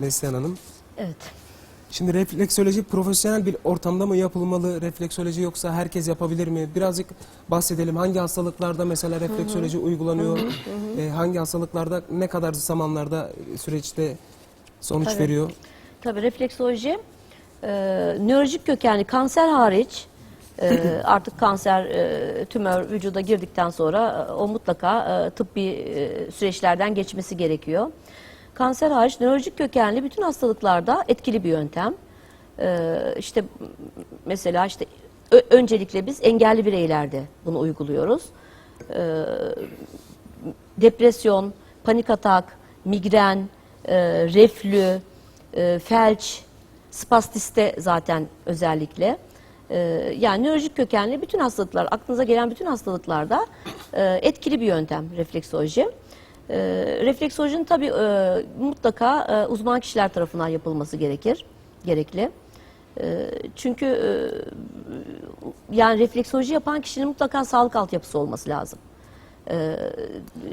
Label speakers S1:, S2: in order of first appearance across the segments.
S1: Neslihan Hanım.
S2: Evet.
S1: Şimdi refleksoloji profesyonel bir ortamda mı yapılmalı refleksoloji yoksa herkes yapabilir mi? Birazcık bahsedelim. Hangi hastalıklarda mesela refleksoloji uygulanıyor? Ee, hangi hastalıklarda ne kadar zamanlarda e, süreçte sonuç
S2: Tabii.
S1: veriyor?
S2: Tabii refleksoloji e, nörolojik kökenli kanser hariç e, artık kanser e, tümör vücuda girdikten sonra e, o mutlaka e, tıbbi e, süreçlerden geçmesi gerekiyor. Kanser hariç nörolojik kökenli bütün hastalıklarda etkili bir yöntem. E, işte mesela işte öncelikle biz engelli bireylerde bunu uyguluyoruz. E, depresyon, panik atak, migren, e, reflü, e, felç, spastiste zaten özellikle. E, yani nörolojik kökenli bütün hastalıklar, aklınıza gelen bütün hastalıklarda e, etkili bir yöntem refleksoloji. E, refleksolojinin tabii e, mutlaka e, uzman kişiler tarafından yapılması gerekir, gerekli. E, çünkü e, yani refleksoloji yapan kişinin mutlaka sağlık altyapısı olması lazım. Ee,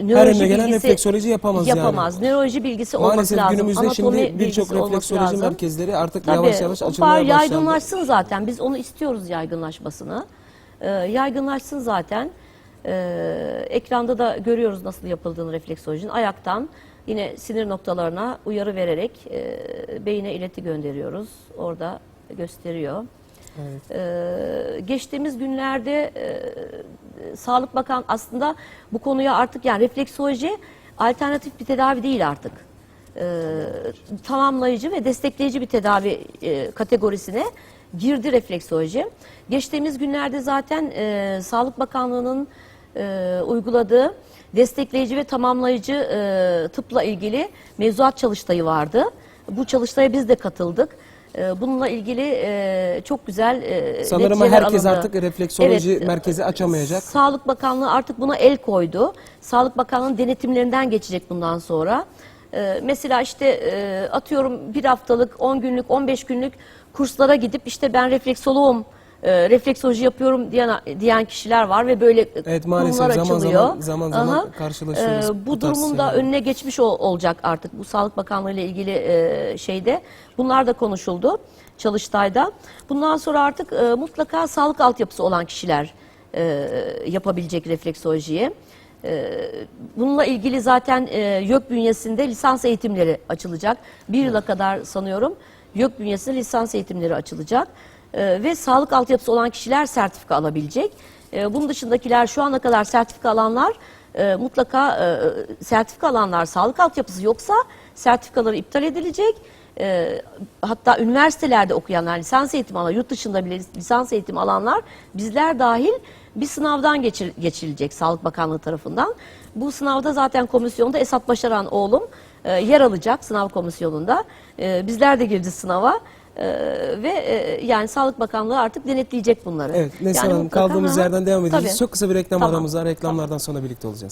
S1: Her önüne gelen
S2: bilgisi-
S1: refleksoloji yapamaz, yani.
S2: Yapamaz. Nöroloji bilgisi olması
S1: Maalesef
S2: lazım.
S1: günümüzde
S2: Anatomi
S1: şimdi birçok
S2: bilgisi olması
S1: refleksoloji
S2: lazım.
S1: merkezleri artık
S2: Tabii,
S1: yavaş yavaş açılmaya başlandı.
S2: yaygınlaşsın zaten. Biz onu istiyoruz yaygınlaşmasını. Ee, yaygınlaşsın zaten. Ee, ekranda da görüyoruz nasıl yapıldığını refleksolojinin. Ayaktan yine sinir noktalarına uyarı vererek e, beyine ileti gönderiyoruz. Orada gösteriyor. Ee, geçtiğimiz günlerde e, Sağlık Bakan aslında bu konuya artık yani refleksoloji alternatif bir tedavi değil artık. Ee, tamamlayıcı ve destekleyici bir tedavi e, kategorisine girdi refleksoloji. Geçtiğimiz günlerde zaten e, Sağlık Bakanlığı'nın e, uyguladığı destekleyici ve tamamlayıcı e, tıpla ilgili mevzuat çalıştayı vardı. Bu çalıştaya biz de katıldık. E, Bununla ilgili e, çok güzel e,
S1: Sanırım herkes
S2: alındı.
S1: artık refleksoloji
S2: Evet, e,
S1: merkezi açamayacak.
S2: Sağlık Bakanlığı artık buna el koydu. Sağlık Bakanlığı'nın denetimlerinden geçecek bundan sonra. Ee, mesela işte e, atıyorum bir haftalık, 10 günlük, 15 günlük kurslara gidip işte ben refleksoloğum, e, refleksoloji yapıyorum diyen diyen kişiler var ve böyle
S1: Evet, maalesef
S2: kurumlar
S1: zaman
S2: açılıyor.
S1: zaman- zaman zaman karşılaşıyoruz
S2: Ee,
S1: bu
S2: bu durumun da
S1: şeylerle.
S2: önüne geçmiş ol- olacak artık bu Sağlık Bakanlığı ile ilgili e, şeyde. Bunlar da konuşuldu Çalıştay'da. Bundan sonra artık e, mutlaka sağlık altyapısı olan kişiler e, yapabilecek refleksolojiyi. E, bununla ilgili zaten e, YÖK bünyesinde lisans eğitimleri açılacak. Bir yıla kadar sanıyorum YÖK bünyesinde lisans eğitimleri açılacak. E, ve sağlık altyapısı olan kişiler sertifika alabilecek. E, bunun dışındakiler şu ana kadar sertifika alanlar e, mutlaka e, sertifika alanlar sağlık altyapısı yoksa sertifikaları iptal edilecek. E, hatta üniversitelerde okuyanlar, lisans eğitimi alan, yurt dışında bile lisans eğitimi alanlar bizler dahil bir sınavdan geçir, geçirilecek Sağlık Bakanlığı tarafından. Bu sınavda zaten komisyonda Esat Başaran oğlum e, yer alacak sınav komisyonunda. Bizler de gireceğiz sınava. E, ve e, yani Sağlık Bakanlığı artık denetleyecek bunları.
S1: Evet Neslihan
S2: Yani
S1: Hanım
S2: mutlaka-
S1: kaldığımız
S2: Hı hı.
S1: yerden devam edeceğiz.
S2: Tabii.
S1: Çok kısa bir reklam
S2: Tamam.
S1: aramız var. Reklamlardan sonra birlikte olacağız.